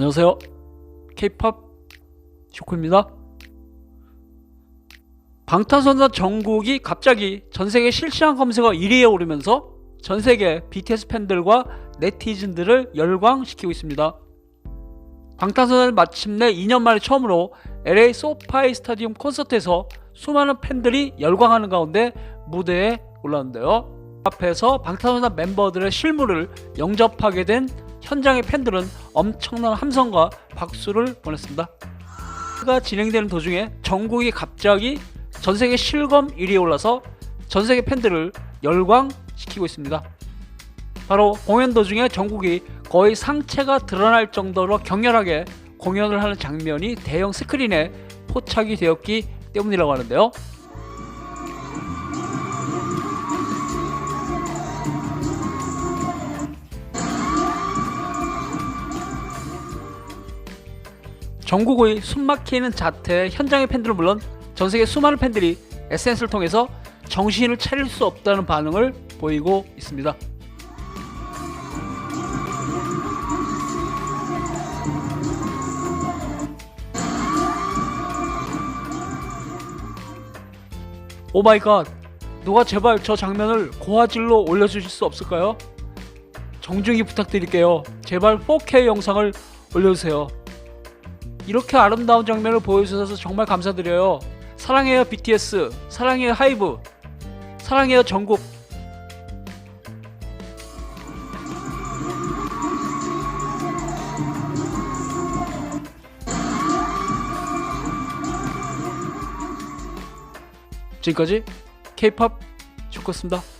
안녕하세요. K-팝 쇼코입니다. 방탄소년단 정국이 갑자기 전 세계 실시간 검색어 1위에 오르면서 전 세계 BTS 팬들과 네티즌들을 열광시키고 있습니다. 방탄소년단 마침내 2년 만에 처음으로 LA 소파이 스타디움 콘서트에서 수많은 팬들이 열광하는 가운데 무대에 올랐는데요. 앞에서 방탄소년단 멤버들의 실물을 영접하게 된 현장의 팬들은 엄청난 함성과 박수를 보냈습니다. 가 진행되는 도중에 정국이 갑자기 전 세계 실검 1위에 올라서 전 세계 팬들을 열광시키고 있습니다. 바로 공연 도중에 정국이 거의 상체가 드러날 정도로 격렬하게 공연을 하는 장면이 대형 스크린에 포착이 되었기 때문이라고 하는데요. 정국의 숨막히는 자태에 현장의 팬들은 물론 전 세계 수많은 팬들이 SNS를 통해서 정신을 차릴 수 없다는 반응을 보이고 있습니다. 오 마이 갓. 누가 제발 저 장면을 고화질로 올려주실 수 없을까요? 정중히 부탁드릴게요. 제발 4K 영상을 올려주세요. 이렇게 아름다운 장면을 보여주셔서 정말 감사드려요. 사랑해요 BTS, 사랑해요 하이브, 사랑해요 정국. 지금까지 K-팝 쇼크였습니다.